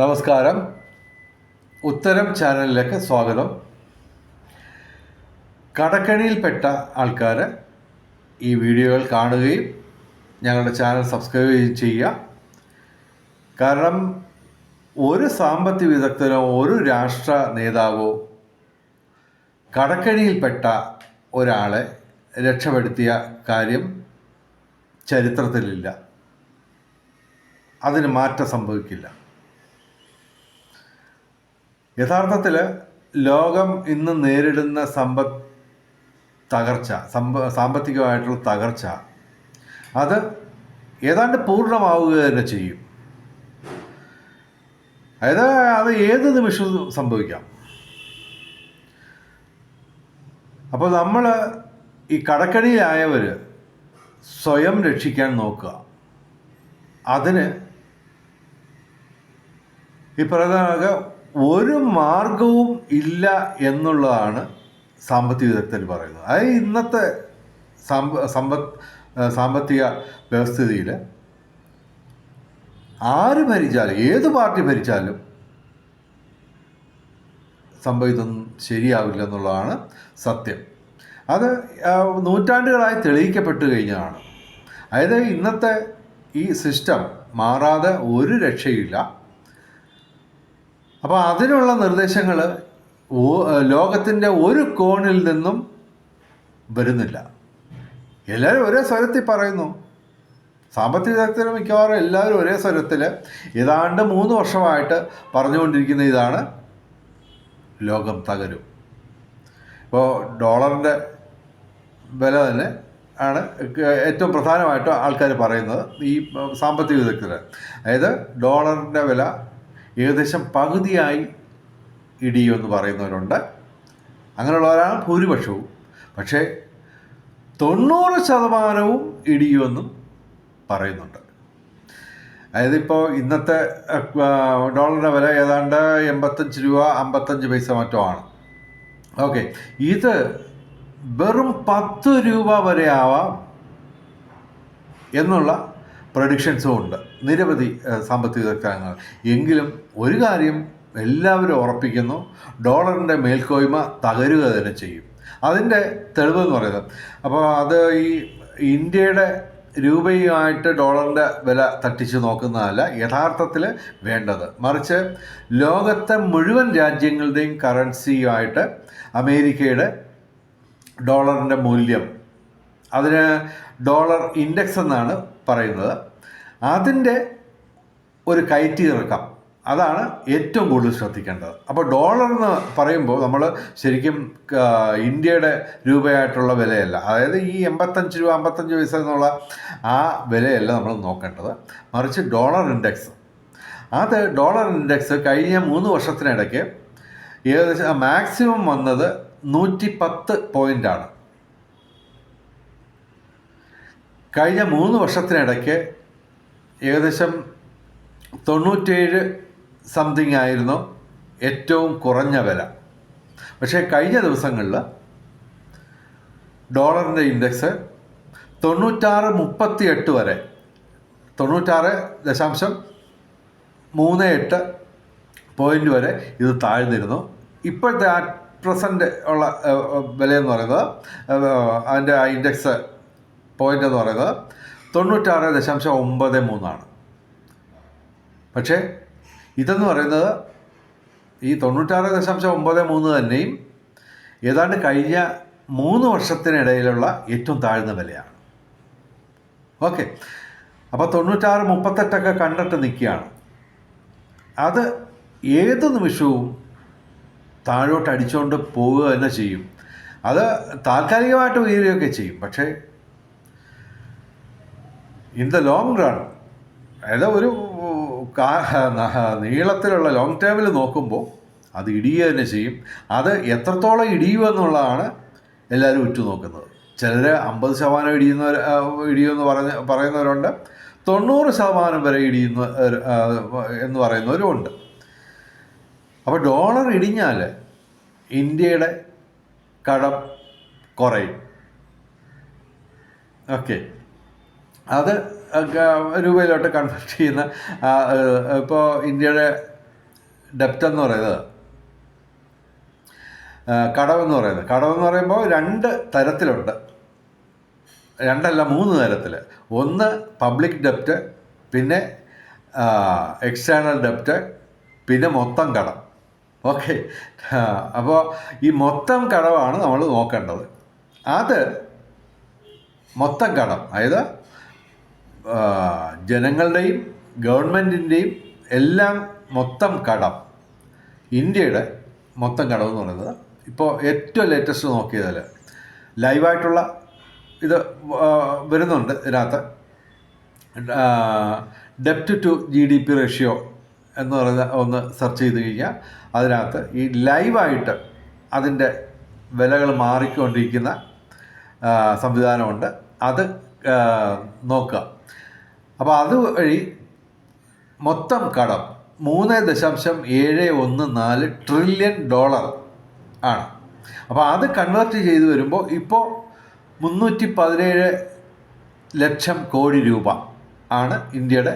നമസ്കാരം. ഉത്തരം ചാനലിലേക്ക് സ്വാഗതം. കടക്കണിയിൽപ്പെട്ട ആൾക്കാർ ഈ വീഡിയോകൾ കാണുകയും ഞങ്ങളുടെ ചാനൽ സബ്സ്ക്രൈബ് ചെയ്യുക. കാരണം ഒരു സാമ്പത്തിക വിദഗ്ധനോ ഒരു രാഷ്ട്ര നേതാവോ കടക്കണിയിൽപ്പെട്ട ഒരാളെ രക്ഷപ്പെടുത്തിയ കാര്യം ചരിത്രത്തിലില്ല. അതിന് മാറ്റം സംഭവിക്കില്ല. യഥാർത്ഥത്തിൽ ലോകം ഇന്ന് നേരിടുന്ന സമ്പത് തകർച്ച സമ്പ സാമ്പത്തികമായിട്ടുള്ള തകർച്ച അത് ഏതാണ്ട് പൂർണമാവുക തന്നെ ചെയ്യും. അതായത് അത് ഏത് നിമിഷവും സംഭവിക്കാം. അപ്പോൾ നമ്മൾ ഈ കടക്കണിയിലായവർ സ്വയം രക്ഷിക്കാൻ നോക്കുക. അതിന് ഈ പറയുന്ന ഒരു മാർഗവും ഇല്ല എന്നുള്ളതാണ് സാമ്പത്തിക വിദഗ്ധർ പറയുന്നത്. അതായത് ഇന്നത്തെ സാമ്പ സമ്പത്ത് സാമ്പത്തിക വ്യവസ്ഥിതിയിൽ ആര് ഭരിച്ചാലും ഏത് പാർട്ടി ഭരിച്ചാലും സംഭവിതൊന്നും ശരിയാവില്ല എന്നുള്ളതാണ് സത്യം. അത് നൂറ്റാണ്ടുകളായി തെളിയിക്കപ്പെട്ടു കഴിഞ്ഞതാണ്. അതായത് ഇന്നത്തെ ഈ സിസ്റ്റം മാറാതെ ഒരു രക്ഷയില്ല അപ്പോൾ അതിനുള്ള നിർദ്ദേശങ്ങൾ ലോകത്തിന്റെ ഒരു കോണിൽ നിന്നും വരുന്നില്ല. എല്ലാവരും ഒരേ സ്വരത്തിൽ പറയുന്നു. സാമ്പത്തിക വിദഗ്ധർ മിക്കവാറും എല്ലാവരും ഒരേ സ്വരത്തിൽ ഏതാണ്ട് മൂന്ന് വർഷമായിട്ട് പറഞ്ഞുകൊണ്ടിരിക്കുന്ന ഇതാണ് ലോകം തകരും. ഇപ്പോൾ ഡോളറിന്റെ വില തന്നെ ആണ് ഏറ്റവും പ്രധാനമായിട്ടും ആൾക്കാർ പറയുന്നത് ഈ സാമ്പത്തിക വിദഗ്ധർ അതായത് ഡോളറിന്റെ വില ഏകദേശം പകുതിയായി ഇടിയുമെന്ന് പറയുന്നവരുണ്ട്. അങ്ങനെയുള്ളവരാണ് ഭൂരിപക്ഷവും. പക്ഷേ തൊണ്ണൂറ് ശതമാനവും ഇടിയുമെന്നും പറയുന്നുണ്ട്. അതായത് ഇപ്പോൾ ഇന്നത്തെ ഡോളറിന്റെ വില ഏതാണ്ട് എൺപത്തഞ്ച് രൂപ അമ്പത്തഞ്ച് പൈസ മറ്റോ ആണ്. ഓക്കെ ഇത് വെറും പത്ത് രൂപ വരെ ആവാം എന്നുള്ള പ്രഡിക്ഷൻസും ഉണ്ട്. നിരവധി സാമ്പത്തിക വിദഗ്ധങ്ങൾ എങ്കിലും ഒരു കാര്യം എല്ലാവരും ഉറപ്പിക്കുന്നു ഡോളറിന്റെ മേൽക്കോയ്മ തകരുക തന്നെ ചെയ്യും. അതിന്റെ തെളിവ് എന്ന് പറയുന്നത് അപ്പോൾ അത് ഈ ഇന്ത്യയുടെ രൂപയുമായിട്ട് ഡോളറിന്റെ വില തട്ടിച്ച് നോക്കുന്നതല്ല യഥാർത്ഥത്തിൽ വേണ്ടത്. മറിച്ച് ലോകത്തെ മുഴുവൻ രാജ്യങ്ങളുടെയും കറൻസിയുമായിട്ട് അമേരിക്കയുടെ ഡോളറിന്റെ മൂല്യം അതിന് ഡോളർ ഇൻഡെക്സ് എന്നാണ് പറയുന്നത്. അതിന്റെ ഒരു കയറ്റി ഇറക്കം. അതാണ് ഏറ്റവും കൂടുതൽ ശ്രദ്ധിക്കേണ്ടത്. അപ്പോൾ ഡോളർ എന്ന് പറയുമ്പോൾ നമ്മൾ ശരിക്കും ഇന്ത്യയുടെ രൂപയായിട്ടുള്ള വിലയല്ല. അതായത് ഈ എൺപത്തഞ്ച് രൂപ അമ്പത്തഞ്ച് പൈസ എന്നുള്ള ആ വിലയല്ല നമ്മൾ നോക്കേണ്ടത്. മറിച്ച് ഡോളർ ഇൻഡെക്സ്. അത് ഡോളർ ഇൻഡെക്സ് കഴിഞ്ഞ മൂന്ന് വർഷത്തിനിടയ്ക്ക് ഏകദേശം മാക്സിമം വന്നത് നൂറ്റി പത്ത് പോയിന്റാണ് കഴിഞ്ഞ മൂന്ന് വർഷത്തിനിടയ്ക്ക് ഏകദേശം തൊണ്ണൂറ്റേഴ് സംതിങ് ആയിരുന്നു ഏറ്റവും കുറഞ്ഞ വില. പക്ഷേ കഴിഞ്ഞ ദിവസങ്ങളിൽ ഡോളറിന്റെ ഇൻഡെക്സ് തൊണ്ണൂറ്റാറ് മുപ്പത്തി എട്ട് വരെ തൊണ്ണൂറ്റാറ് ദശാംശം മൂന്ന് എട്ട് പോയിന്റ് വരെ ഇത് താഴ്ന്നിരുന്നു. ഇപ്പോഴത്തെ ആ പ്രസന്റ് ഉള്ള വിലയെന്ന് പറയുന്നത് അതിന്റെ ആ ഇൻഡെക്സ് പോയിന്റ് എന്ന് പറയുന്നത് തൊണ്ണൂറ്റാറ് ദശാംശം ഒമ്പത് മൂന്നാണ്. പക്ഷേ ഇതെന്ന് പറയുന്നത് ഈ തൊണ്ണൂറ്റാറ് ദശാംശം ഒമ്പത് മൂന്ന് തന്നെയും ഏതാണ്ട് കഴിഞ്ഞ മൂന്ന് വർഷത്തിനിടയിലുള്ള ഏറ്റവും താഴ്ന്ന വിലയാണ്. ഓക്കെ. അപ്പോൾ തൊണ്ണൂറ്റാറ് മുപ്പത്തെട്ടൊക്കെ കണ്ടിട്ട് നിൽക്കുകയാണ്. അത് ഏത് നിമിഷവും താഴോട്ട് അടിച്ചുകൊണ്ട് പോവുക തന്നെ ചെയ്യും. അത് താൽക്കാലികമായിട്ട് ഉയരുകയൊക്കെ ചെയ്യും. പക്ഷേ ഇൻ ദ ലോങ് റൺ. അതായത് ഒരു നീളത്തിലുള്ള ലോങ് ടേമിൽ നോക്കുമ്പോൾ അത് ഇടിയുക തന്നെ ചെയ്യും. അത് എത്രത്തോളം ഇടിയുമെന്നുള്ളതാണ് എല്ലാവരും ഉറ്റുനോക്കുന്നത്. ചിലർ അമ്പത് ശതമാനം ഇടിയുന്നവർ ഇടിയുമെന്ന് പറഞ്ഞ് പറയുന്നവരുണ്ട്. തൊണ്ണൂറ് ശതമാനം വരെ ഇടിയുന്ന എന്ന് പറയുന്നവരും ഉണ്ട് അപ്പോൾ ഡോളർ ഇടിഞ്ഞാൽ ഇന്ത്യയുടെ കടം കുറയും. ഓക്കെ. അത് രൂപയിലോട്ട് കൺവേർട്ട് ചെയ്യുന്ന ഇപ്പോൾ ഇന്ത്യയുടെ ഡെപ്റ്റ് എന്ന് പറയുന്നത് കടവെന്ന് പറയുന്നത്. കടമെന്ന് പറയുമ്പോൾ രണ്ട് തരത്തിലുണ്ട്. രണ്ടല്ല മൂന്ന് തരത്തിൽ ഒന്ന് പബ്ലിക് ഡെപ്റ്റ് പിന്നെ എക്സ്റ്റേണൽ ഡെപ്റ്റ് പിന്നെ മൊത്തം കടം. ഓക്കെ. അപ്പോൾ ഈ മൊത്തം കടമാണ് നമ്മൾ നോക്കേണ്ടത്. അത് മൊത്തം കടം. അതായത് ജനങ്ങളുടെയും ഗവൺമെന്റിന്റെയും എല്ലാം മൊത്തം കടം. ഇന്ത്യയുടെ മൊത്തം കടം എന്ന് പറയുന്നത് ഇപ്പോൾ ഏറ്റവും ലേറ്റസ്റ്റ് നോക്കിയതിൽ ലൈവായിട്ടുള്ള ഇത് വരുന്നുണ്ട് ഇതിനകത്ത്. ഡെപ്റ്റ് to G D P ratio എന്ന് പറയുന്ന ഒന്ന് സെർച്ച് ചെയ്ത് കഴിഞ്ഞാൽ അതിനകത്ത് ഈ ലൈവായിട്ട് അതിന്റെ വിലകൾ മാറിക്കൊണ്ടിരിക്കുന്ന സംവിധാനമുണ്ട്. അത് നോക്കുക. അപ്പോൾ അതുവഴി മൊത്തം കടം മൂന്ന് ദശാംശം ഏഴ് ഒന്ന് നാല് ട്രില്യൺ ഡോളർ ആണ്. അപ്പോൾ അത് കൺവേർട്ട് ചെയ്ത് വരുമ്പോൾ ഇപ്പോൾ മുന്നൂറ്റി പതിനേഴ് ലക്ഷം കോടി രൂപ ആണ് ഇന്ത്യയുടെ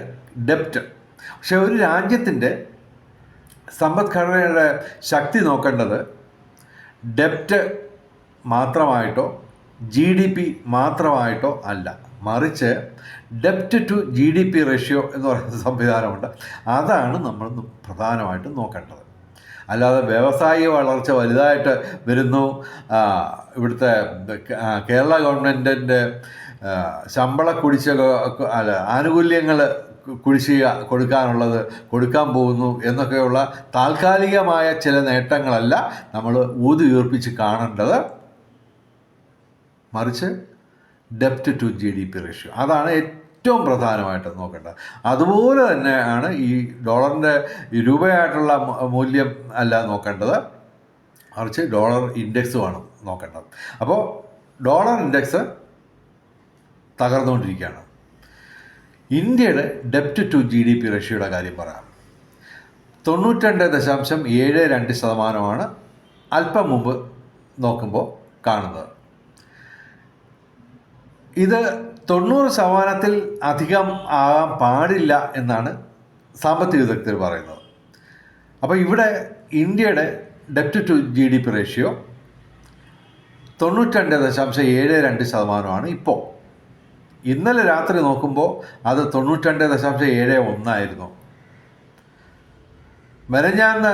ഡെപ്റ്റ് പക്ഷെ ഒരു രാജ്യത്തിന്റെ സമ്പദ്ഘടനയുടെ ശക്തി നോക്കേണ്ടത് ഡെപ്റ്റ് മാത്രമായിട്ടോ ജി ഡി പി മാത്രമായിട്ടോ അല്ല. മറിച്ച് ഡെപ്റ്റ് to G D P ratio എന്ന് പറയുന്ന സംവിധാനമുണ്ട്. അതാണ് നമ്മൾ പ്രധാനമായിട്ടും നോക്കേണ്ടത്. അല്ലാതെ വ്യവസായിക വളർച്ച വലുതായിട്ട് വരുന്നു. ഇവിടുത്തെ കേരള ഗവൺമെന്റിന്റെ ശമ്പള കുടിശ്ശിക അല്ല ആനുകൂല്യങ്ങൾ കുടിശ്ശിക കൊടുക്കാനുള്ളത് കൊടുക്കാൻ പോകുന്നു എന്നൊക്കെയുള്ള താൽക്കാലികമായ ചില നേട്ടങ്ങളല്ല നമ്മൾ ഊതി ഉയർപ്പിച്ച് കാണേണ്ടത്. മറിച്ച് ഡെപ്റ്റ് to G D P ratio. അതാണ് ഏറ്റവും പ്രധാനമായിട്ട് നോക്കേണ്ടത്. അതുപോലെ തന്നെയാണ് ഈ ഡോളറിന്റെ രൂപയായിട്ടുള്ള മൂല്യം അല്ല നോക്കേണ്ടത്. മറിച്ച് ഡോളർ ഇൻഡെക്സുമാണ് നോക്കേണ്ടത്. അപ്പോൾ ഡോളർ ഇൻഡെക്സ് തകർന്നുകൊണ്ടിരിക്കുകയാണ്. ഇന്ത്യയുടെ ഡെപ്റ്റ് ടു ജി ഡി പി റേഷ്യോയുടെ കാര്യം പറയാം. തൊണ്ണൂറ്റിരണ്ട് ദശാംശം ഏഴ് രണ്ട് ശതമാനമാണ് അല്പം മുമ്പ് നോക്കുമ്പോൾ കാണുന്നത്. ഇത് തൊണ്ണൂറ് ശതമാനത്തിൽ അധികം ആകാൻ പാടില്ല എന്നാണ് സാമ്പത്തിക വിദഗ്ധർ പറയുന്നത്. അപ്പോൾ ഇവിടെ ഇന്ത്യയുടെ ഡെപ്റ്റ് to G D P ratio തൊണ്ണൂറ്റിരണ്ട് ദശാംശം ഏഴ് രണ്ട് ശതമാനമാണ് ഇപ്പോൾ ഇന്നലെ രാത്രി നോക്കുമ്പോൾ അത് തൊണ്ണൂറ്റിരണ്ട് ദശാംശം ഏഴ് ഒന്നായിരുന്നു. മെനഞ്ഞാന്ന്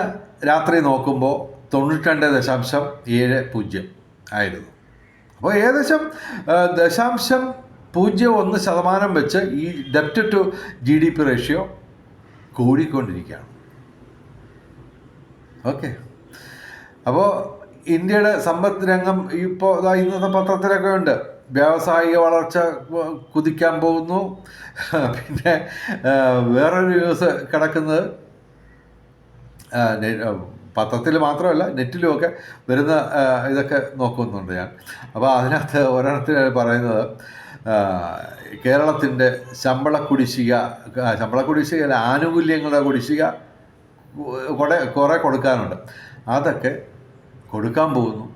രാത്രി നോക്കുമ്പോൾ തൊണ്ണൂറ്റിരണ്ട് ദശാംശം ഏഴ് പൂജ്യം ആയിരുന്നു. അപ്പോൾ ഏകദേശം ദശാംശം പൂജ്യം ഒന്ന് ശതമാനം വെച്ച് ഈ ഡെപ്റ്റ് to G D P ratio കൂടിക്കൊണ്ടിരിക്കുകയാണ്. ഓക്കെ അപ്പോൾ ഇന്ത്യയുടെ സമ്പദ് രംഗം ഇപ്പോൾ ഇന്നത്തെ പത്രത്തിലൊക്കെ ഉണ്ട്. വ്യാവസായിക വളർച്ച കുതിക്കാൻ പോകുന്നു. പിന്നെ വേറൊരു ന്യൂസ് കിടക്കുന്നത് പത്രത്തിൽ മാത്രമല്ല നെറ്റിലുമൊക്കെ വരുന്ന ഇതൊക്കെ നോക്കുന്നുണ്ട് ഞാൻ. അപ്പോൾ അതിനകത്ത് ഒരെണ്ണത്തിൽ പറയുന്നത് കേരളത്തിന്റെ ശമ്പള കുടിശ്ശിക ശമ്പള കുടിശ്ശിക ആനുകൂല്യങ്ങളുടെ കുടിശ്ശിക കുറേ കുറേ കൊടുക്കാനുണ്ട്. അതൊക്കെ കൊടുക്കാൻ പോകുന്നു.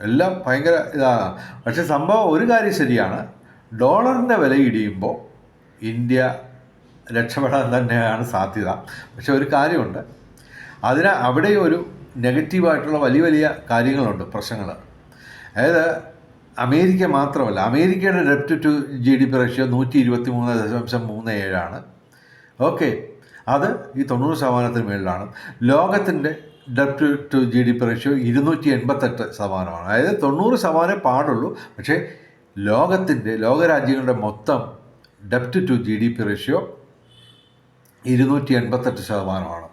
എല്ലാം ഭയങ്കര ഇതാണ്. പക്ഷെ സംഭവം ഒരു കാര്യം ശരിയാണ്. ഡോളറിന്റെ വില ഇടിയുമ്പോൾ ഇന്ത്യ രക്ഷപ്പെടാൻ തന്നെയാണ് സാധ്യത. പക്ഷെ ഒരു കാര്യമുണ്ട്. അതിന് അവിടെ ഒരു നെഗറ്റീവായിട്ടുള്ള വലിയ വലിയ കാര്യങ്ങളുണ്ട് പ്രശ്നങ്ങൾ. അതായത് അമേരിക്ക മാത്രമല്ല അമേരിക്കയുടെ ഡെപ്റ്റ് to G D P ratio നൂറ്റി ഇരുപത്തി മൂന്ന് ദശാംശം മൂന്ന് ഏഴാണ്. ഓക്കെ അത് ഈ തൊണ്ണൂറ് ശതമാനത്തിന് മുകളിലാണ് ലോകത്തിന്റെ ഡെപ്റ്റ് to G D P ratio ഇരുന്നൂറ്റി എൺപത്തെട്ട് ശതമാനമാണ്. അതായത് തൊണ്ണൂറ് ശതമാനം പാടുള്ളൂ പക്ഷേ ലോകത്തിന്റെ ലോകരാജ്യങ്ങളുടെ മൊത്തം ഡെപ്റ്റ് to G D P ratio ഇരുന്നൂറ്റി എൺപത്തെട്ട് ശതമാനമാണ്.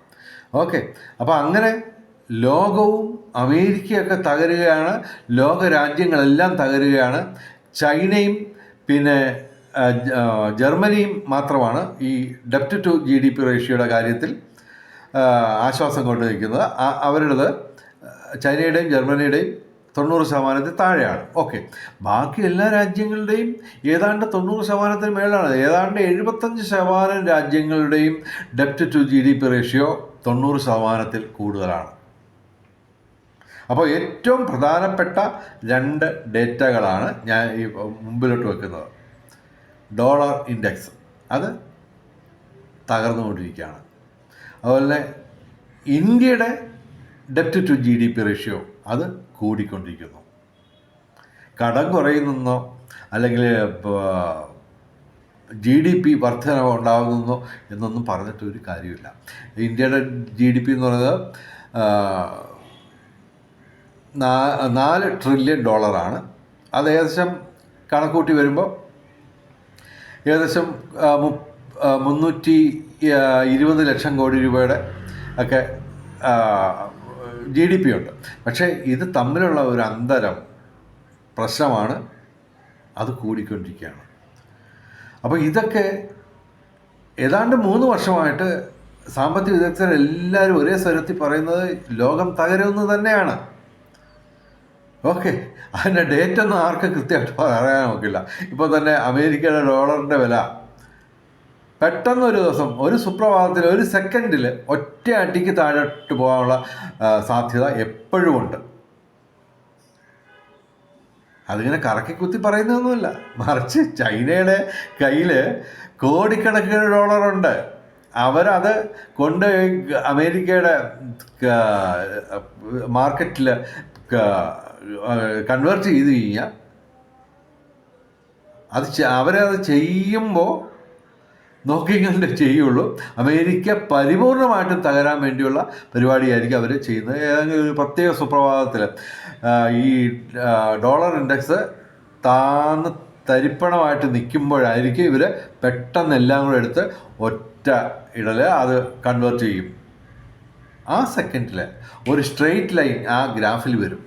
ഓക്കെ. അപ്പോൾ അങ്ങനെ ലോകവും അമേരിക്കയൊക്കെ തകരുകയാണ്. ലോക രാജ്യങ്ങളെല്ലാം തകരുകയാണ്. ചൈനയും പിന്നെ ജർമ്മനിയും മാത്രമാണ് ഈ ഡെപ്റ്റ് ടു ജി ഡി പി റേഷ്യയുടെ കാര്യത്തിൽ ആശ്വാസം കൊണ്ടുവയ്ക്കുന്നത്. അവരുടേത് ചൈനയുടെയും ജർമ്മനിയുടെയും തൊണ്ണൂറ് ശതമാനത്തിൽ താഴെയാണ്. ഓക്കെ. ബാക്കി എല്ലാ രാജ്യങ്ങളുടെയും ഏതാണ്ട് തൊണ്ണൂറ് ശതമാനത്തിന് മേളാണ്. ഏതാണ്ട് എഴുപത്തഞ്ച് ശതമാനം രാജ്യങ്ങളുടെയും ഡെപ്റ്റ് to G D P ratio തൊണ്ണൂറ് ശതമാനത്തിൽ കൂടുതലാണ്. അപ്പോൾ ഏറ്റവും പ്രധാനപ്പെട്ട രണ്ട് ഡേറ്റകളാണ് ഞാൻ ഈ മുമ്പിലോട്ട് വെക്കുന്നത്. Dollar index. അത് തകർന്നുകൊണ്ടിരിക്കുകയാണ്. അതുപോലെ തന്നെ ഇന്ത്യയുടെ ഡെപ്റ്റ് to G D P ratio അത് കൂടിക്കൊണ്ടിരിക്കുന്നു. കടം കുറയുന്നോ അല്ലെങ്കിൽ ജി ഡി പി വർധനവ് ഉണ്ടാകുന്നു എന്നൊന്നും പറഞ്ഞിട്ട് ഒരു കാര്യമില്ല. ഇന്ത്യയുടെ ജി ഡി പി എന്ന് പറയുന്നത് നാല് ട്രില്യൺ ഡോളറാണ് അത് ഏകദേശം കണക്കൂട്ടി വരുമ്പോൾ ഏകദേശം മുന്നൂറ്റി ഇരുപത് ലക്ഷം കോടി രൂപയുടെ ഒക്കെ ജി ഡി പി ഉണ്ട്. പക്ഷേ ഇത് തമ്മിലുള്ള ഒരു അന്തരം പ്രശ്നമാണ്. അത് കൂടിക്കൊണ്ടിരിക്കുകയാണ്. അപ്പോൾ ഇതൊക്കെ ഏതാണ്ട് മൂന്ന് വർഷമായിട്ട് സാമ്പത്തിക വിദഗ്ധർ എല്ലാവരും ഒരേ സ്വരത്തിൽ പറയുന്നത് ലോകം തകരുമെന്ന് തന്നെയാണ്. ഓക്കെ അതിന്റെ ഡേറ്റ് ഒന്നും ആർക്ക് കൃത്യമായിട്ട് പറയാൻ നോക്കില്ല ഇപ്പോൾ തന്നെ അമേരിക്കയുടെ ഡോളറിന്റെ വില. പെട്ടെന്ന് ഒരു ദിവസം ഒരു സുപ്രഭാതത്തിൽ ഒരു സെക്കൻഡിൽ ഒറ്റ അടിക്ക് താഴോട്ട് പോകാനുള്ള സാധ്യത എപ്പോഴും ഉണ്ട്. അതിങ്ങനെ കറക്കി കുത്തി പറയുന്നതൊന്നുമില്ല. മറിച്ച് ചൈനയുടെ കയ്യിൽ കോടിക്കണക്കിന് ഡോളറുണ്ട്. അവരത് കൊണ്ട് അമേരിക്കയുടെ മാർക്കറ്റിൽ കൺവേർട്ട് ചെയ്ത് കഴിഞ്ഞാൽ അത് അവരത് ചെയ്യുമ്പോൾ നോക്കിക്കണ്ട് ചെയ്യുള്ളൂ. അമേരിക്ക പരിപൂർണമായിട്ടും തകരാൻ വേണ്ടിയുള്ള പരിപാടിയായിരിക്കും അവർ ചെയ്യുന്നത്. ഏതെങ്കിലും ഒരു പ്രത്യേക സുപ്രഭാതത്തിൽ ഈ ഡോളർ ഇൻഡെക്സ് താന്ന് തരിപ്പണമായിട്ട് നിൽക്കുമ്പോഴായിരിക്കും ഇവർ പെട്ടെന്ന് എല്ലാം കൂടെ എടുത്ത് ഒറ്റ ഇടൽ അത് കൺവേർട്ട് ചെയ്യും. ആ സെക്കൻഡിൽ ഒരു സ്ട്രെയിറ്റ് ലൈൻ ആ ഗ്രാഫിൽ വരും.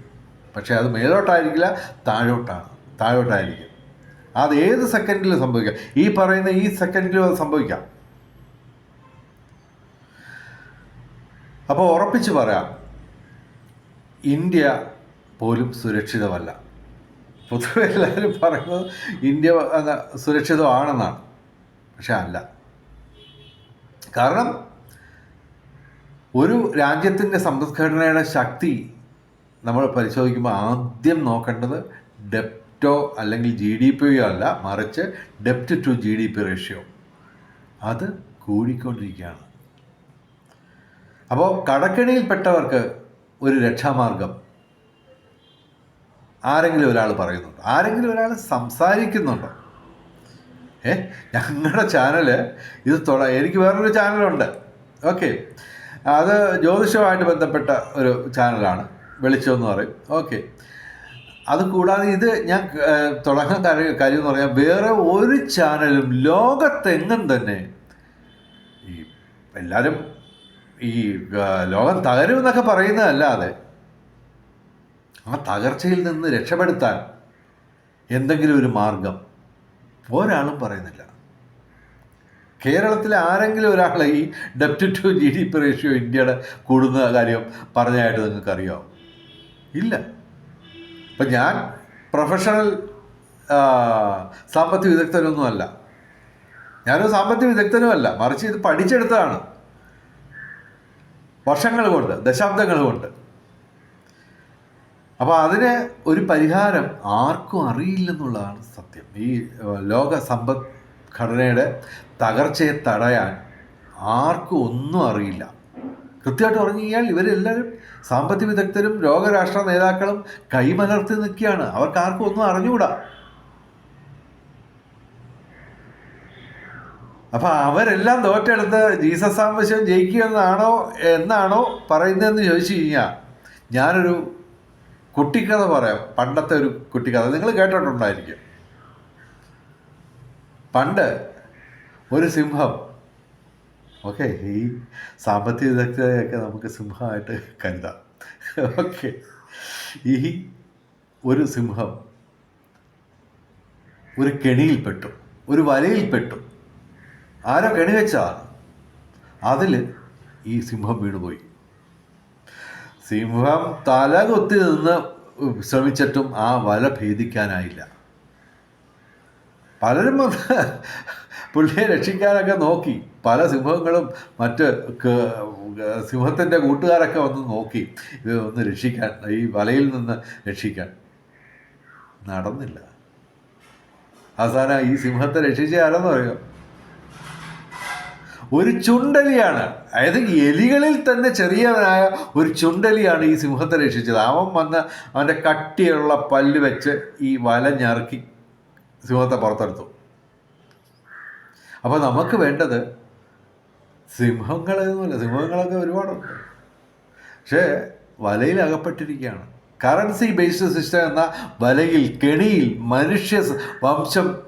പക്ഷേ അത് മേലോട്ടായിരിക്കില്ല താഴോട്ടാണ് താഴോട്ടായിരിക്കും. അത് ഏത് സെക്കൻഡിൽ സംഭവിക്കാം. ഈ പറയുന്ന ഈ സെക്കൻഡിലും അത് സംഭവിക്കാം. അപ്പോൾ ഉറപ്പിച്ച് പറയാം ഇന്ത്യ പോലും സുരക്ഷിതമല്ല. പൊതുവെ എല്ലാവരും പറയുന്നത് ഇന്ത്യ സുരക്ഷിതമാണെന്നാണ്. പക്ഷെ അല്ല. കാരണം ഒരു രാജ്യത്തിന്റെ സമ്പദ്ഘടനയുടെ ശക്തി നമ്മൾ പരിശോധിക്കുമ്പോൾ ആദ്യം നോക്കേണ്ടത് ഡെപ്റ്റോ അല്ലെങ്കിൽ ജി ഡി പിയോ അല്ല മറിച്ച് ഡെപ്റ്റ് to G D P ratio. അത് കൂടിക്കൊണ്ടിരിക്കുകയാണ്. അപ്പോൾ കടക്കെണിയിൽപ്പെട്ടവർക്ക് ഒരു രക്ഷാമാർഗം ആരെങ്കിലും ഒരാൾ പറയുന്നുണ്ടോ? ആരെങ്കിലും ഒരാൾ സംസാരിക്കുന്നുണ്ടോ? ഏ ഞങ്ങളുടെ ചാനൽ ഇത് തുട എനിക്ക് വേറൊരു ചാനലുണ്ട്. ഓക്കെ. അത് ജ്യോതിഷവുമായിട്ട് ബന്ധപ്പെട്ട ഒരു ചാനലാണ് വെളിച്ചം എന്ന് പറയും. ഓക്കെ. അത് കൂടാതെ ഇത് ഞാൻ തുടങ്ങാൻ കാര്യം കാര്യം എന്ന് പറയാം വേറെ ഒരു ചാനലും ലോകത്തെങ്ങും തന്നെ ഈ എല്ലാവരും ഈ ലോകം തകരുമെന്നൊക്കെ പറയുന്നതല്ലാതെ ആ തകർച്ചയിൽ നിന്ന് രക്ഷപ്പെടുത്താൻ എന്തെങ്കിലും ഒരു മാർഗം ഒരാളും പറയുന്നില്ല. കേരളത്തിലെ ആരെങ്കിലും ഒരാളെ ഈ ഡെപ്റ്റ് to G D P ratio ഇന്ത്യയുടെ കൂടുന്ന കാര്യം പറഞ്ഞതായിട്ട് നിങ്ങൾക്ക് അറിയാമോ ഇല്ല. ഇപ്പം ഞാൻ പ്രൊഫഷണൽ സാമ്പത്തിക വിദഗ്ധനൊന്നുമല്ല. ഞാനൊരു സാമ്പത്തിക വിദഗ്ധനുമല്ല. മറിച്ച് ഇത് പഠിച്ചെടുത്തതാണ്. വർഷങ്ങൾ കൊണ്ട് ദശാബ്ദങ്ങൾ കൊണ്ട്. അപ്പോൾ അതിന് ഒരു പരിഹാരം ആർക്കും അറിയില്ലെന്നുള്ളതാണ് സത്യം. ഈ ലോക സമ്പദ് ഘടനയുടെ തകർച്ചയെ തടയാൻ ആർക്കും ഒന്നും അറിയില്ല. കൃത്യമായിട്ട് പറഞ്ഞു കഴിഞ്ഞാൽ ഇവരെല്ലാവരും സാമ്പത്തിക വിദഗ്ധരും ലോകരാഷ്ട്ര നേതാക്കളും കൈമലർത്തി നിൽക്കുകയാണ്. അവർക്ക് ആർക്കും ഒന്നും അറിഞ്ഞുകൂടാ. അപ്പൊ അവരെല്ലാം തോറ്റെടുത്ത് ജീസസ് സാമ്പശ്യം ജയിക്കുമെന്നാണോ എന്നാണോ പറയുന്നതെന്ന് ചോദിച്ചു കഴിഞ്ഞാൽ ഞാനൊരു കുട്ടിക്കഥ പറയാം. പണ്ടത്തെ ഒരു കുട്ടിക്കഥ. നിങ്ങൾ കേട്ടിട്ടുണ്ടായിരിക്കും. പണ്ട് ഒരു സിംഹം. ഓക്കെ ഈ സാമ്പത്തിക വിദഗ്ധരെയൊക്കെ നമുക്ക് സിംഹമായിട്ട് കരുതാം. ഓക്കെ. ഈ ഒരു സിംഹം ഒരു കെണിയിൽപ്പെട്ടു ഒരു വലയിൽപ്പെട്ടു ആരോ കെണി വെച്ചതാണ് അതിൽ ഈ സിംഹം വീണുപോയി. സിംഹം തല കൊത്തി നിന്ന് ശ്രമിച്ചിട്ടും ആ വല ഭേദിക്കാനായില്ല. പലരും പുള്ളിയെ രക്ഷിക്കാനൊക്കെ നോക്കി. പല സിംഹങ്ങളും മറ്റ് സിംഹത്തിന്റെ കൂട്ടുകാരൊക്കെ വന്ന് നോക്കി. ഇത് ഒന്ന് രക്ഷിക്കാൻ ഈ വലയിൽ നിന്ന് രക്ഷിക്കാൻ. നടന്നില്ല. അവസാനം ഈ സിംഹത്തെ രക്ഷിച്ച ആരെന്ന് ഒരു ചുണ്ടലിയാണ്. അതായത് എലികളിൽ തന്നെ ചെറിയവനായ ഒരു ചുണ്ടലിയാണ് ഈ സിംഹത്തെ രക്ഷിച്ചത്. അവൻ വന്ന് അവന്റെ കട്ടിയുള്ള പല്ല് വെച്ച് ഈ വല ഞറുക്കി സിംഹത്തെ പുറത്തെടുത്തു. അപ്പോൾ നമുക്ക് വേണ്ടത് സിംഹങ്ങളൊന്നുമല്ല സിംഹങ്ങളൊക്കെ ഒരുപാടുണ്ട് പക്ഷേ വലയിൽ അകപ്പെട്ടിരിക്കുകയാണ്. കറൻസി ബേസ്ഡ് സിസ്റ്റം എന്ന വലയിൽ കെണിയിൽ മനുഷ്യ വംശം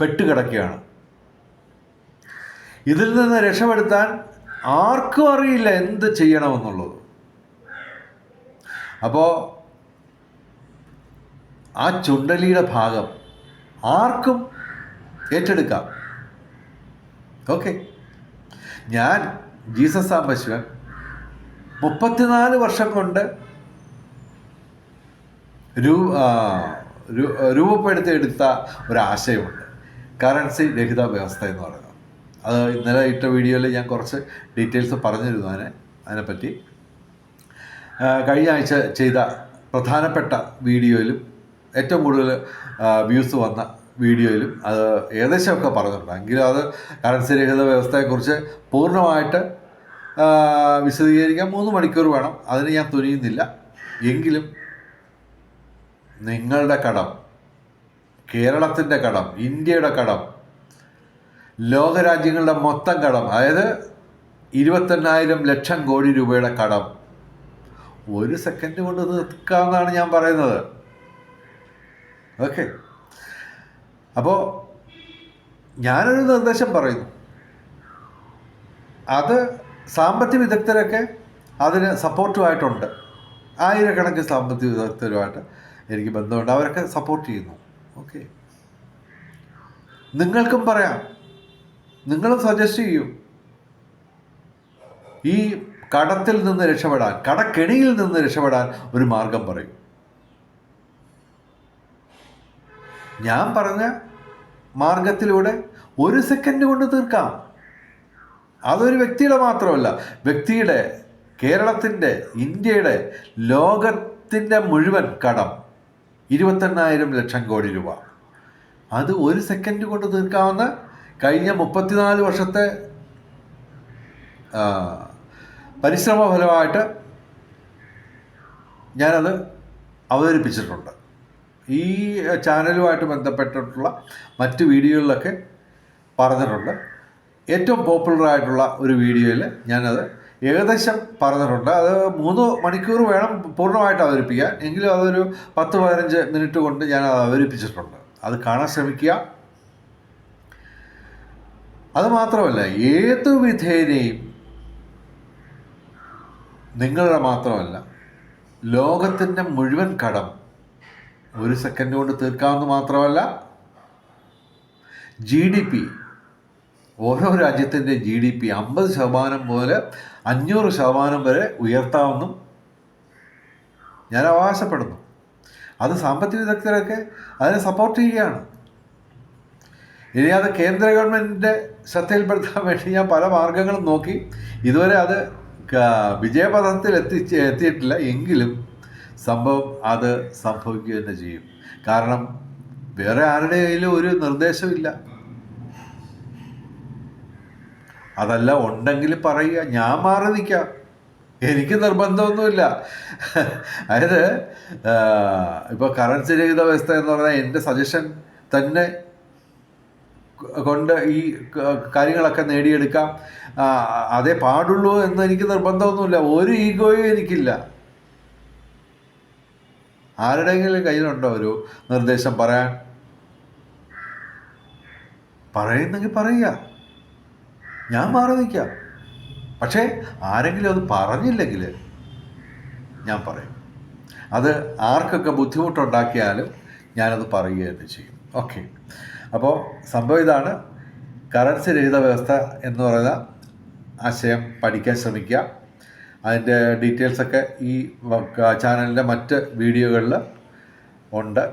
പെട്ടുകിടക്കുകയാണ്. ഇതിൽ നിന്ന് രക്ഷപ്പെടുത്താൻ ആർക്കും അറിയില്ല എന്ത് ചെയ്യണമെന്നുള്ളത്. അപ്പോൾ ആ ചുണ്ടലിയുടെ ഭാഗം ആർക്കും ഏറ്റെടുക്കാം. ഓക്കെ. ഞാൻ ജീസസ് സാംബശിവൻ മുപ്പത്തിനാല് വർഷം കൊണ്ട് രൂ രൂപപ്പെടുത്തിയെടുത്ത ഒരാശയമുണ്ട്. കറൻസി രഹിത വ്യവസ്ഥ എന്ന് പറയുന്നത്. അത് ഇന്നലെ ഇട്ട വീഡിയോയിൽ ഞാൻ കുറച്ച് ഡീറ്റെയിൽസ് പറഞ്ഞിരുന്നു അതിനെ അതിനെപ്പറ്റി. കഴിഞ്ഞ ആഴ്ച ചെയ്ത പ്രധാനപ്പെട്ട വീഡിയോയിലും ഏറ്റവും കൂടുതൽ വ്യൂസ് വന്ന വീഡിയോയിലും അത് ഏകദേശമൊക്കെ പറഞ്ഞിട്ടുണ്ട്. എങ്കിലും അത് കറൻസി രഹിത വ്യവസ്ഥയെക്കുറിച്ച് പൂർണമായിട്ട് വിശദീകരിക്കാൻ മൂന്ന് മണിക്കൂർ വേണം. അതിന് ഞാൻ തുനിയുന്നില്ല. എങ്കിലും നിങ്ങളുടെ കടം കേരളത്തിന്റെ കടം ഇന്ത്യയുടെ കടം ലോകരാജ്യങ്ങളുടെ മൊത്തം കടം അതായത് ഇരുപത്തെണ്ണായിരം ലക്ഷം കോടി രൂപയുടെ കടം. ഒരു സെക്കൻഡ് കൊണ്ട് തീർക്കാമെന്നാണ് ഞാൻ പറയുന്നത്. ഓക്കെ അപ്പോൾ ഞാനൊരു നിർദ്ദേശം പറയുന്നു. അത് സാമ്പത്തിക വിദഗ്ധരൊക്കെ അതിന് സപ്പോർട്ടുമായിട്ടുണ്ട്. ആയിരക്കണക്കിന് സാമ്പത്തിക വിദഗ്ധരുമായിട്ട് എനിക്ക് ബന്ധമുണ്ട്. അവരൊക്കെ സപ്പോർട്ട് ചെയ്യുന്നു. ഓക്കെ നിങ്ങൾക്കും പറയാം. നിങ്ങളും സജസ്റ്റ് ചെയ്യൂ. ഈ കടത്തിൽ നിന്ന് രക്ഷപ്പെടാൻ കടക്കെണിയിൽ നിന്ന് രക്ഷപ്പെടാൻ ഒരു മാർഗം പറയും. ഞാൻ പറഞ്ഞ മാർഗത്തിലൂടെ ഒരു സെക്കൻഡ് കൊണ്ട് തീർക്കാം. അതൊരു വ്യക്തിയുടെ മാത്രമല്ല വ്യക്തിയുടെ കേരളത്തിന്റെ ഇന്ത്യയുടെ ലോകത്തിന്റെ മുഴുവൻ കടം ഇരുപത്തെണ്ണായിരം ലക്ഷം കോടി രൂപ. അത് ഒരു സെക്കൻഡ് കൊണ്ട് തീർക്കാവുന്ന കഴിഞ്ഞ മുപ്പത്തിനാല് വർഷത്തെ പരിശ്രമ ഫലമായിട്ട് ഞാനത് അവതരിപ്പിച്ചിട്ടുണ്ട്. ഈ ചാനലുമായിട്ട് ബന്ധപ്പെട്ടിട്ടുള്ള മറ്റ് വീഡിയോകളിലൊക്കെ പറഞ്ഞിട്ടുണ്ട്. ഏറ്റവും പോപ്പുലറായിട്ടുള്ള ഒരു വീഡിയോയിൽ ഞാനത് ഏകദേശം പറഞ്ഞിട്ടുണ്ട്. അത് മൂന്ന് മണിക്കൂർ വേണം പൂർണമായിട്ട് അവതരിപ്പിക്കാൻ. എങ്കിലും അതൊരു പത്ത് പതിനഞ്ച് മിനിറ്റ് കൊണ്ട് ഞാൻ അവതരിപ്പിച്ചിട്ടുണ്ട്. അത് കാണാൻ ശ്രമിക്കുക. അത് മാത്രമല്ല ഏതു വിധേനയും നിങ്ങളുടെ മാത്രമല്ല. ലോകത്തിന്റെ മുഴുവൻ കടം ഒരു സെക്കൻഡ് കൊണ്ട് തീർക്കാമെന്ന് മാത്രമല്ല ജി ഡി പി ഓരോ രാജ്യത്തിന്റെ ജി ഡി പി അമ്പത് ശതമാനം മുതൽ അഞ്ഞൂറ് ശതമാനം വരെ ഉയർത്താമെന്നും ഞാൻ അവകാശപ്പെടുന്നു. അത് സാമ്പത്തിക വിദഗ്ധരൊക്കെ അതിനെ സപ്പോർട്ട് ചെയ്യുകയാണ്. ഇനി അത് കേന്ദ്ര ഗവൺമെന്റിന്റെ ശ്രദ്ധയിൽപ്പെടുത്താൻ വേണ്ടി ഞാൻ പല മാർഗങ്ങളും നോക്കി. ഇതുവരെ അത് വിജയപഥത്തിൽ എത്തിച്ച് എത്തിയിട്ടില്ല. എങ്കിലും സംഭവം അത് സംഭവിക്കുക തന്നെ ചെയ്യും. കാരണം വേറെ ആരുടെ കയ്യിലും ഒരു നിർദ്ദേശമില്ല അതല്ല ഉണ്ടെങ്കിൽ പറയുക. ഞാൻ മാറി നിൽക്കാം. എനിക്ക് നിർബന്ധമൊന്നുമില്ല. അതായത് ഇപ്പോൾ കറൻസി രഹിത വ്യവസ്ഥ എന്ന് പറഞ്ഞാൽ എന്റെ സജഷൻ തന്നെ കൊണ്ട് ഈ കാര്യങ്ങളൊക്കെ നേടിയെടുക്കാം. അതേ പാടുള്ളൂ എന്ന് എനിക്ക് നിർബന്ധമൊന്നുമില്ല. ഒരു ഈഗോയും എനിക്കില്ല. ആരുടെയെങ്കിലും കയ്യിലുണ്ടോ ഒരു നിർദ്ദേശം പറയാൻ? പറയുന്നെങ്കിൽ പറയുക. ഞാൻ മാറി നിൽക്കാം. പക്ഷേ ആരെങ്കിലും അത് പറഞ്ഞില്ലെങ്കിൽ ഞാൻ പറയും. അത് ആർക്കൊക്കെ ബുദ്ധിമുട്ടുണ്ടാക്കിയാലും ഞാനത് പറയുക തന്നെ ചെയ്യും ഓക്കെ. അപ്പോൾ സംഭവം ഇതാണ്. കറൻസി രഹിത വ്യവസ്ഥ എന്ന് പറയുന്ന ആശയം പഠിക്കാൻ ശ്രമിക്കുക. അതിന്റെ ഡീറ്റെയിൽസൊക്കെ ഈ ചാനലിന്റെ മറ്റ് വീഡിയോകളിൽ ഉണ്ട്.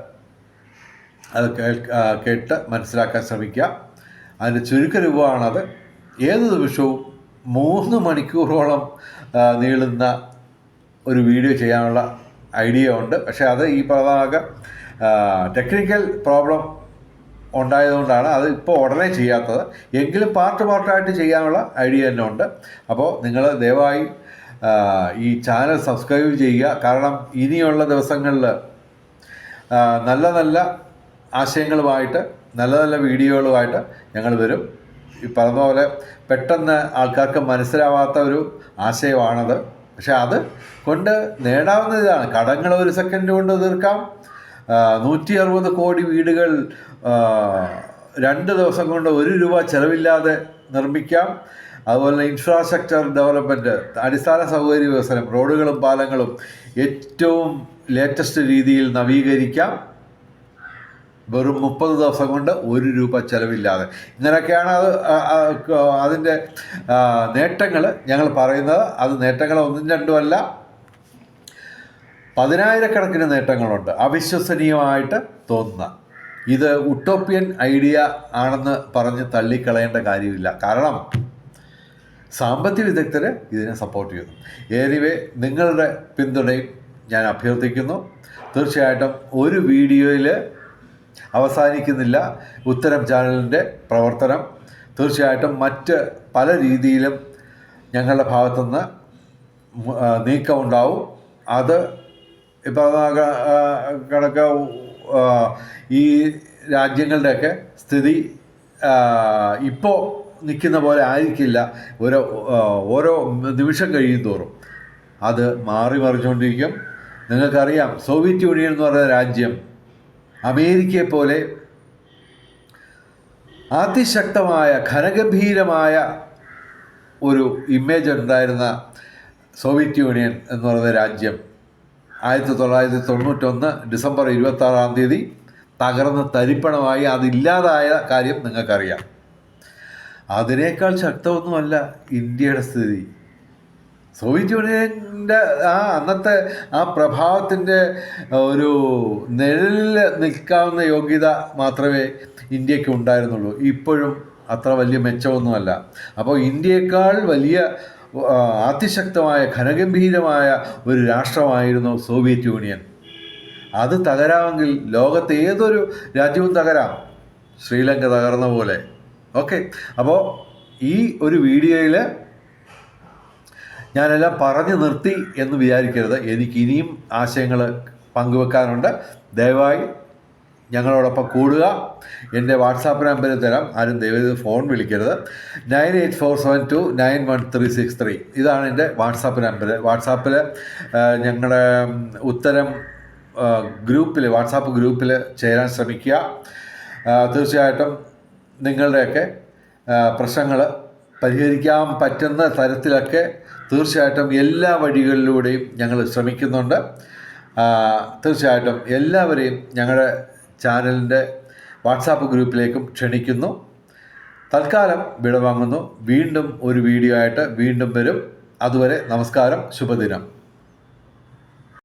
അത് കേട്ട് മനസ്സിലാക്കാൻ ശ്രമിക്കുക. അതിന്റെ ചുരുക്കരൂപമാണത് ഏത് നിമിഷവും മൂന്ന് മണിക്കൂറോളം നീളുന്ന ഒരു വീഡിയോ ചെയ്യാനുള്ള ഐഡിയ ഉണ്ട്. പക്ഷേ അത് ഈ പ്രധാന ടെക്നിക്കൽ പ്രോബ്ലം ഉണ്ടായതുകൊണ്ടാണ് അത് ഇപ്പോൾ ഉടനെ ചെയ്യാത്തത്. എങ്കിലും പാർട്ട് പാർട്ടായിട്ട് ചെയ്യാനുള്ള ഐഡിയ തന്നെ ഉണ്ട്. അപ്പോൾ നിങ്ങൾ ദയവായി ഈ ചാനൽ സബ്സ്ക്രൈബ് ചെയ്യുക. കാരണം ഇനിയുള്ള ദിവസങ്ങളിൽ നല്ല നല്ല ആശയങ്ങളുമായിട്ട് നല്ല നല്ല വീഡിയോകളുമായിട്ട് ഞങ്ങൾ വരും. ഈ പറഞ്ഞ പെട്ടെന്ന് ആൾക്കാർക്ക് മനസ്സിലാവാത്ത ഒരു ആശയമാണത്. പക്ഷെ അത് കൊണ്ട് നേടാവുന്ന ഇതാണ്. കടങ്ങൾ ഒരു സെക്കൻഡ് കൊണ്ട് തീർക്കാം. നൂറ്റി അറുപത് കോടി വീടുകൾ രണ്ട് ദിവസം കൊണ്ട് ഒരു രൂപ ചെലവില്ലാതെ നിർമ്മിക്കാം. അതുപോലെ ഇൻഫ്രാസ്ട്രക്ചർ ഡെവലപ്മെന്റ് അടിസ്ഥാന സൗകര്യ വികസനം റോഡുകളും പാലങ്ങളും ഏറ്റവും ലേറ്റസ്റ്റ് രീതിയിൽ നവീകരിക്കാം. വെറും മുപ്പത് ദിവസം കൊണ്ട് ഒരു രൂപ ചെലവില്ലാതെ. ഇങ്ങനെയൊക്കെയാണ് അത് അതിന്റെ നേട്ടങ്ങൾ ഞങ്ങൾ പറയുന്നത്. അത് നേട്ടങ്ങൾ ഒന്നും രണ്ടുമല്ല പതിനായിരക്കണക്കിന് നേട്ടങ്ങളുണ്ട്. അവിശ്വസനീയമായിട്ട് തോന്നുന്ന ഇത് ഉട്ടോപ്യൻ ഐഡിയ ആണെന്ന് പറഞ്ഞ് തള്ളിക്കളയേണ്ട കാര്യമില്ല. കാരണം സാമ്പത്തിക വിദഗ്ധർ ഇതിനെ സപ്പോർട്ട് ചെയ്യുന്നു. ഏനിവേ നിങ്ങളുടെ പിന്തുണയും ഞാൻ അഭ്യർത്ഥിക്കുന്നു. തീർച്ചയായിട്ടും ഒരു വീഡിയോയിൽ അവസാനിക്കുന്നില്ല. ഉത്തരം ചാനലിന്റെ പ്രവർത്തനം. തീർച്ചയായിട്ടും മറ്റ് പല രീതിയിലും ഞങ്ങളുടെ ഭാഗത്തുനിന്ന് നീക്കമുണ്ടാവും അത് ഇപ്പോൾ കണക്ക് ഈ രാജ്യങ്ങളുടെയൊക്കെ സ്ഥിതി ഇപ്പോൾ നിൽക്കുന്ന പോലെ ആയിരിക്കില്ല. ഓരോ ഓരോ നിമിഷം കഴിയും തോറും. അത് മാറി മറിച്ചുകൊണ്ടിരിക്കും. നിങ്ങൾക്കറിയാം സോവിയറ്റ് യൂണിയൻ എന്ന് പറയുന്ന രാജ്യം അമേരിക്കയെ പോലെ അതിശക്തമായ ഘനഗംഭീരമായ ഒരു ഇമേജ് ഉണ്ടായിരുന്ന സോവിയറ്റ് യൂണിയൻ എന്ന് പറയുന്ന രാജ്യം ആയിരത്തി തൊള്ളായിരത്തി തൊണ്ണൂറ്റൊന്ന് ഡിസംബർ ഇരുപത്തി ആറാം തീയതി തകർന്ന് തരിപ്പണമായി അതില്ലാതായ കാര്യം നിങ്ങൾക്കറിയാം. അതിനേക്കാൾ ശക്തമൊന്നുമല്ല ഇന്ത്യയുടെ സ്ഥിതി. സോവിയറ്റ് യൂണിയന്റെ ആ അന്നത്തെ ആ പ്രഭാവത്തിന്റെ ഒരു നിഴലിൽ നിൽക്കാവുന്ന യോഗ്യത മാത്രമേ ഇന്ത്യയ്ക്ക് ഉണ്ടായിരുന്നുള്ളൂ. ഇപ്പോഴും അത്ര വലിയ മെച്ചമൊന്നുമല്ല. അപ്പോൾ ഇന്ത്യയേക്കാൾ വലിയ അതിശക്തമായ ഘനഗംഭീരമായ ഒരു രാഷ്ട്രമായിരുന്നു സോവിയറ്റ് യൂണിയൻ. അത് തകരാമെങ്കിൽ ലോകത്തെ ഏതൊരു രാജ്യവും തകരാം. ശ്രീലങ്ക തകർന്ന പോലെ. ഓക്കെ. അപ്പോൾ ഈ ഒരു വീഡിയോയിൽ ഞാനെല്ലാം പറഞ്ഞു നിർത്തി എന്ന് വിചാരിക്കരുത്. എനിക്ക് ഇനിയും ആശയങ്ങൾ പങ്കുവെക്കാനുണ്ട്. ദയവായി ഞങ്ങളോടൊപ്പം കൂടുക. എന്റെ വാട്സാപ്പ് നമ്പർ തരാം. ആരും ദയവായി ഫോൺ വിളിക്കരുത്. Nine eight four seven two nine one three six three. ഇതാണ് എന്റെ വാട്സാപ്പ് നമ്പർ. വാട്സാപ്പിൽ ഞങ്ങളുടെ ഉത്തരം ഗ്രൂപ്പിൽ വാട്സാപ്പ് ഗ്രൂപ്പിൽ ചേരാൻ ശ്രമിക്കുക. തീർച്ചയായിട്ടും നിങ്ങളുടെയൊക്കെ പ്രശ്നങ്ങൾ പരിഹരിക്കാൻ പറ്റുന്ന തരത്തിലൊക്കെ തീർച്ചയായിട്ടും എല്ലാ വഴികളിലൂടെയും ഞങ്ങൾ ശ്രമിക്കുന്നുണ്ട്. തീർച്ചയായിട്ടും എല്ലാവരെയും ഞങ്ങളുടെ ചാനലിന്റെ വാട്സാപ്പ് ഗ്രൂപ്പിലേക്കും ക്ഷണിക്കുന്നു. തൽക്കാലം വിടവാങ്ങുന്നു. വീണ്ടും ഒരു വീഡിയോ ആയിട്ട് വീണ്ടും വരും. അതുവരെ നമസ്കാരം. ശുഭദിനം.